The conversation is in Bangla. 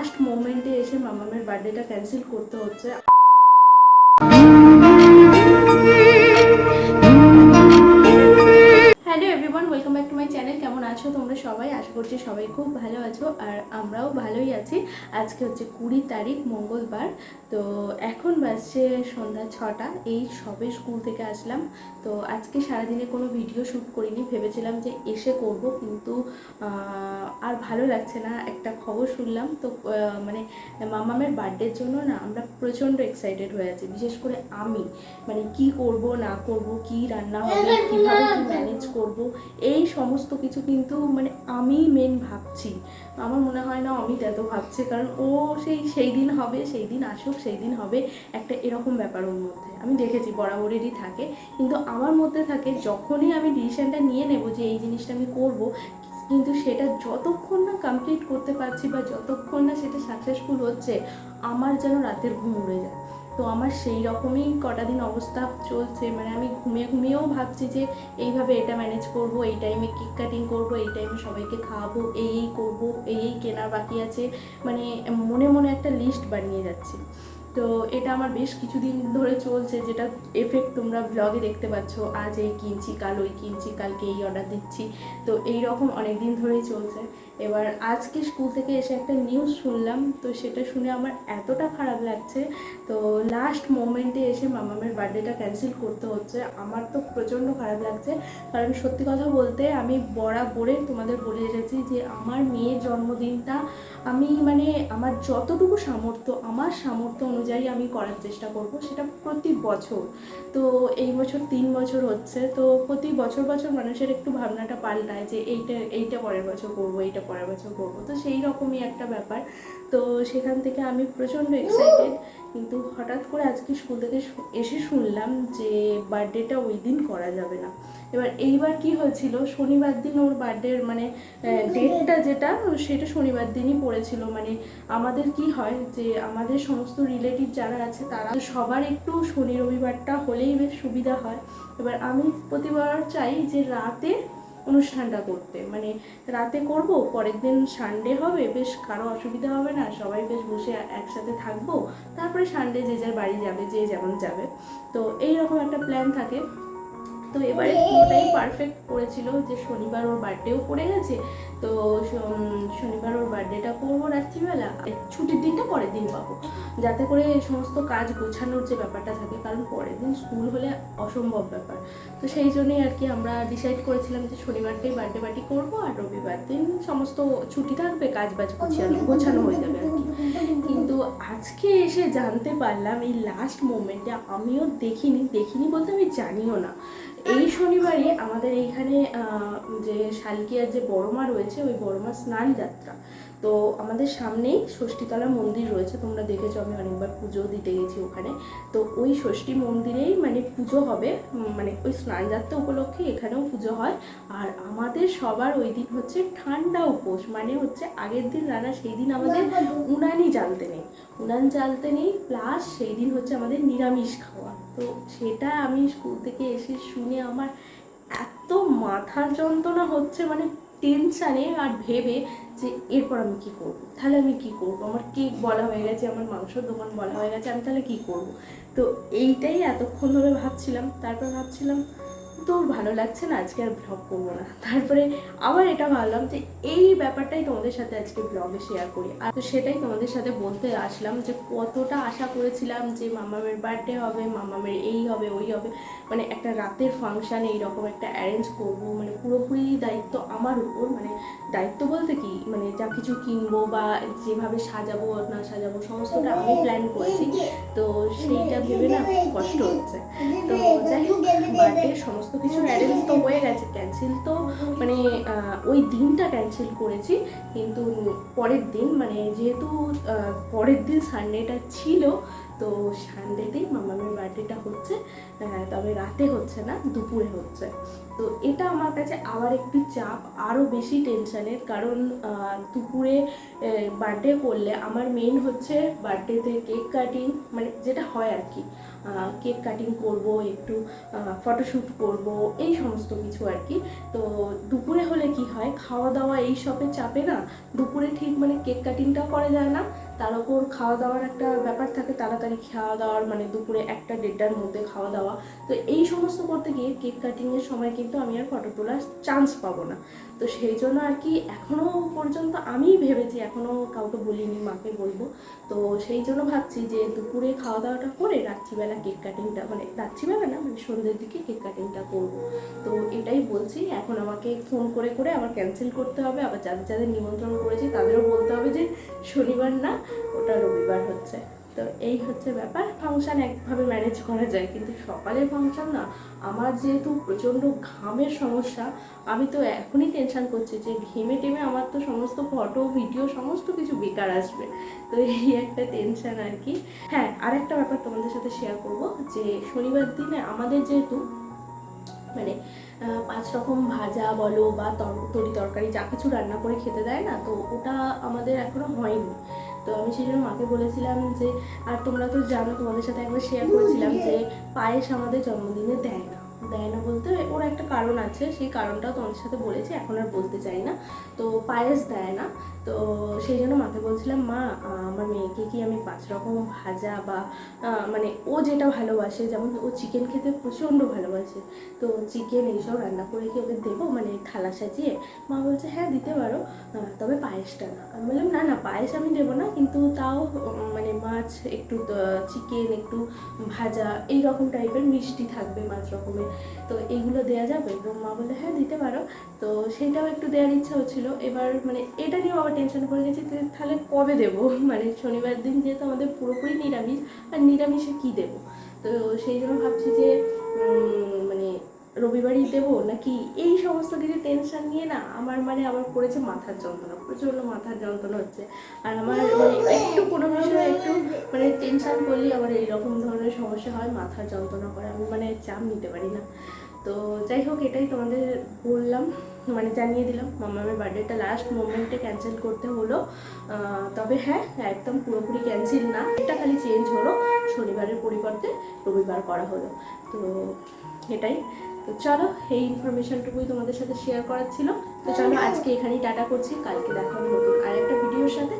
লাস্ট মোমেন্টে এসে মামামের বার্থডেটা ক্যান্সেল করতে হচ্ছে। Hello everyone welcome back to my channel কেমন আছো তোমরা সবাই? আশা করছি সবাই খুব ভালো আছো আর আমরাও ভালোই আছি। আজকে হচ্ছে কুড়ি তারিখ, মঙ্গলবার। তো এখন বাজছে সন্ধ্যা ছটা। এই সবে স্কুল থেকে আসলাম। তো আজকে সারাদিনে কোনো ভিডিও শ্যুট করিনি। ভেবেছিলাম যে এসে করব, কিন্তু আর ভালো লাগছে না। একটা খবর শুনলাম। তো মানে মামামের বার্থডের জন্য না আমরা প্রচণ্ড এক্সাইটেড হয়ে আছি। বিশেষ করে আমি। মানে কি করব, না করব, কি রান্না হবে, কীভাবে কি ম্যানেজ করব এই সমস্ত কিছু কিন্তু মানে আমি মেন ভাবছি। আমার মনে হয় না অমিত এত ভাবছে, কারণ ও সেই সেই দিন হবে, সেই দিন আসুক, সেই দিন হবে একটা এরকম ব্যাপার ওর মধ্যে। আমি দেখেছি বরাবরেরই থাকে, কিন্তু আমার মধ্যে থাকে যখনই আমি ডিসিশনটা নিয়ে নেব যে এই জিনিসটা আমি করব, কিন্তু সেটা যতক্ষণ না কমপ্লিট করতে পারছি বা যতক্ষণ না সেটা সাকসেসফুল হচ্ছে, আমার যেন রাতের ঘুম উড়ে যায়। তো আমার সেই রকমই কটা দিন অবস্থা চলছে। মানে আমি ঘুমিয়ে ঘুমিয়েও ভাবছি যে, এইভাবে এটা ম্যানেজ করব, এই টাইমে কেক কাটিং করব, এই টাইমে সবাইকে খাওয়াবো, এই এই করব, এই এই কেনার বাকি আছে। মানে মনে মনে একটা লিস্ট বানিয়ে যাচ্ছি। তো এটা আমার বেশ কিছুদিন ধরে চলছে, যেটা এফেক্ট তোমরা ব্লগে দেখতে পাচ্ছ। আজ এই কিনছি, কাল ওই কিনছি, কালকে এই অর্ডার দিচ্ছি। তো এই রকম অনেক দিন ধরেই চলছে। এবার আজকে স্কুল থেকে এসে একটা নিউজ শুনলাম, তো সেটা শুনে আমার এতটা খারাপ লাগছে। তো লাস্ট মোমেন্টে এসে মামামের বার্থডেটা ক্যান্সেল করতে হচ্ছে। আমার তো প্রচণ্ড খারাপ লাগছে। কারণ সত্যি কথা বলতে আমি বরাবরে তোমাদের বলে এসেছি যে আমার মেয়ের জন্মদিনটা আমি মানে আমার যতটুকু সামর্থ্য, আমার সামর্থ্য অনুযায়ী আমি করার চেষ্টা করব, সেটা প্রতি বছর। তো এই বছর তিন বছর হচ্ছে, তো প্রতি বছর বছর মানুষের একটু ভাবনাটা পাল্টায় যে এইটা এইটা পরের বছর করব, এইটা পরের বছর করব। তো সেই রকমই একটা ব্যাপার। তো সেখান থেকে আমি প্রচণ্ড এক্সাইটেড কিন্তু হঠাৎ করে আজকে স্কুল থেকে এসে শুনলাম যে বার্থডেটা ওই দিন করা যাবে না। এবার এইবার কি হয়েছিল? শনিবার দিন ওর বার্থডের মানে ডেটটা যেটা, সেটা শনিবার দিনই পড়েছিল। মানে আমাদের কি হয় যে আমাদের সমস্ত রিলেটিভ যারা আছে, তারা সবার একটু শনি রবিবারটা হলেই বেশ সুবিধা হয়। এবার আমি প্রতিবার চাই যে রাতে অনুষ্ঠানটা করতে। মানে রাতে করব, পরের দিন সানডে হবে, বেশ কারও অসুবিধা হবে না, সবাই বেশ বসে একসাথে থাকব। তারপরে সানডে যে যার বাড়ি যাবে, যে যেমন যাবে। তো এইরকম একটা প্ল্যান থাকে। তো এবারে পুরোটাই পারফেক্ট করেছিল যে শনিবার ওর বার্থডেও পড়ে গেছে। তো শনিবার ওর বার্থডেটা করব রাত্রিবেলা। ছুটির দিনটা পরের দিন পাবো। যাতে করে সমস্ত কাজ গোছানোর যে ব্যাপারটা থাকে, কারণ পরের দিন স্কুল হলে অসম্ভব ব্যাপার। তো সেই জন্যই আর কি আমরা ডিসাইড করেছিলাম যে শনিবারটাই বার্থডে পার্টি করব আর রবিবার দিন সমস্ত ছুটি থাকবে কাজ বাজ গোছানো গোছানো হয়ে যাবে আর কি। কিন্তু আজকে এসে জানতে পারলাম এই লাস্ট মোমেন্টে আমিও দেখিনি দেখিনি বলতে আমি জানিও না। এই শনিবারে আমাদের এইখানে যে শালকিয়ার যে বড়মা রয়েছে ওই বড়মা স্নান যাত্রা। তো আমাদের সামনেই ষষ্ঠীতলা মন্দির রয়েছে, তোমরা দেখেছ আমি অনেকবার পুজো দিতে গেছি ওখানে। তো ওই ষষ্ঠী মন্দিরেই মানে পুজো হবে মানে ওই স্নান যাত্রা উপলক্ষে এখানেও পুজো হয়। আর আমাদের সবার ওই দিন হচ্ছে ঠান্ডা উপোস মানে হচ্ছে আগের দিন রান্না সেই দিন আমাদের উনানই জ্বালতে নেই। উনান জ্বালতে নেই, প্লাস সেই দিন হচ্ছে আমাদের নিরামিষ খাওয়া। তো সেটা আমি স্কুল থেকে এসে শুনে আমার এত মাথার যন্ত্রণা হচ্ছে মানে টেনশানে আর ভেবে যে এরপর আমি কি করব? তাহলে আমি কি করব? আমার কেক বলা হয়ে গেছে, আমার মাংসর দোকান বলা হয়ে গেছে, আমি তাহলে কি করব? তো এইটাই এতক্ষণ ধরে ভাবছিলাম, তারপর ভাবছিলাম তোর ভালো লাগছে না আজকে আর ব্লগ করব না। তারপরে আবার এটা ভাবলাম যে এই ব্যাপারটাই তোমাদের সাথে আজকে ব্লগে শেয়ার করি। আর তো সেটাই তোমাদের সাথে বলতে আসলাম যে কতটা আশা করেছিলাম যে মামামের বার্থডে হবে, মামামের এই হবে, ওই হবে। মানে একটা রাতের ফাংশন এইরকম একটা অ্যারেঞ্জ করব মানে পুরোপুরি দায়িত্ব আমার উপর। মানে দায়িত্ব বলতে কি? মানে যা কিছু কিনবো বা যেভাবে সাজাবো না সাজাবো, সমস্তটা আমি প্ল্যান করেছি। তো সেইটা ভেবে না কষ্ট হচ্ছে। তো যাই হোক বার্থডে সমস্ত কিছু অ্যারেঞ্জ তো হয়ে গেছে ক্যান্সেল তো মানে ওই দিনটা ক্যান্সেল করেছি, কিন্তু পরের দিন মানে যেহেতু পরের দিন সানডেটা ছিল তো সানডেতেই মামামের বার্থডেটা হচ্ছে তবে রাতে হচ্ছে না, দুপুরে হচ্ছে। তো এটা আমার কাছে আবার একটু চাপ আরও বেশি টেনশনের কারণ দুপুরে বার্থডে করলে আমার মেন হচ্ছে বার্থডেতে কেক কাটিং মানে যেটা হয় আর কি। কেক কাটিং করব, একটু ফটোশ্যুট করব, এই সমস্ত কিছু আর কি। তো দুপুরে হলে কি হয় খাওয়া দাওয়া এই সবের চাপে না, দুপুরে ঠিক মানে কেক কাটিংটাও করা যায় না তার ওপর খাওয়া দাওয়ার একটা ব্যাপার থাকে, তাড়াতাড়ি খাওয়া দাওয়ার মানে দুপুরে একটা দেড়টার মধ্যে খাওয়া দাওয়া। তো এই সমস্ত করতে গিয়ে কেক কাটিংয়ের সময় কিন্তু আমি আর ফটো তোলার চান্স পাবো না। তো সেই জন্য আর কি এখনও পর্যন্ত আমিই ভেবেছি এখনও কাউকে বলিনি, মাকে বলব। তো সেই জন্য ভাবছি যে দুপুরে খাওয়া দাওয়াটা করে রাত্রিবেলা কেক কাটিংটা মানে রাত্রিবেলা না মানে সন্ধ্যের দিকে কেক কাটিংটা করব। তো এটাই বলছি, এখন আমাকে ফোন করে করে আবার ক্যান্সেল করতে হবে, আবার যাদের যাদের নিমন্ত্রণ করেছি তাদেরও বলতে হবে যে শনিবার না, ওটা রবিবার হচ্ছে। তো এই হচ্ছে ব্যাপার। ফাংশন একভাবে ম্যানেজ করা যায়, কিন্তু সকালের ফাংশন না, আমার যেহেতু প্রচণ্ড ঘামের সমস্যা, আমি তো এখনই টেনশন করছি যে ঘেমে টেমে আমার তো সমস্ত ফটো ভিডিও সমস্ত কিছু বেকার আসবে। তো এই একটা টেনশন আর কি। হ্যাঁ আর একটা ব্যাপার তোমাদের সাথে শেয়ার করব যে শনিবার দিনে আমাদের যেহেতু মানে পাঁচ রকম ভাজা বলো বা তর- তরি তরকারি যা কিছু রান্না করে খেতে দেয় না, তো ওটা আমাদের এখনও হয়নি। তো আমি সেই জন্য মাকে বলেছিলাম যে, আর তোমরা তো জানো, তোমাদের সাথে একবার শেয়ার করেছিলাম যে, পায়েস আমাদের জন্মদিনে দেয় না। দেয় না বলতে, ওর একটা কারণ আছে, সেই কারণটাও তোমাদের সাথে বলেছি, এখন আর বলতে চাই না। তো পায়েস দেয় না, তো সেই জন্য মাকে বলছিলাম, মা আমার মেয়েকে কি আমি পাঁচ রকম ভাজা বা মানে ও যেটা ভালোবাসে, যেমন ও চিকেন খেতে প্রচণ্ড ভালোবাসে, তো চিকেন এইসব রান্না করে কি ওকে দেবো? মানে থালা সাজিয়ে? মা বলছে হ্যাঁ দিতে পারো তবে পায়েসটা না। আমি বললাম, না না, পায়েস আমি দেবো না, কিন্তু তাও মানে মাছ একটু চিকেন একটু ভাজা, এই রকম টাইপের মিষ্টি থাকবে মাছ রকমের। তো এগুলো দেওয়া যাবে? এবং মা বলে হ্যাঁ দিতে পারো। তো সেটাও একটু দেওয়ার ইচ্ছা হচ্ছিল। এবার মানে এটা নিয়েও আবার টেনশন করে গেছি তাহলে কবে দেব? মানে শনিবার দিন যেহেতু আমাদের পুরোপুরি নিরামিষ, আর নিরামিষে কী দেবো? তো সেই জন্য ভাবছি যে মানে রবিবারই দেবো? নাকি এই সমস্ত কিছু টেনশন নিয়ে না আমার মানে আবার পড়েছে মাথার যন্ত্রণা, প্রচণ্ড মাথার যন্ত্রণা হচ্ছে। আর আমার মানে একটু কোনো বিষয়ে একটু মানে টেনশন করলেই আমার এইরকম ধরনের সমস্যা হয়, মাথার যন্ত্রণা করে আমি মানে চাপ নিতে পারি না। তো যাই হোক, এটাই তোমাদের বললাম মানে জানিয়ে দিলাম। মামামের বার্থডেটা লাস্ট মোমেন্টে ক্যান্সেল করতে হলো। তবে হ্যাঁ একদম পুরোপুরি ক্যান্সেল না। এটা খালি চেঞ্জ হলো, শনিবারের পরিবর্তে রবিবার করা হলো। তো এটাই। তো চলো, এই ইনফরমেশনটুকুই তোমাদের সাথে শেয়ার করার ছিল। তো চলো, আজকে এখানেই টাটা করছি। কালকে দেখা হবে নতুন আর একটা ভিডিওর সাথে।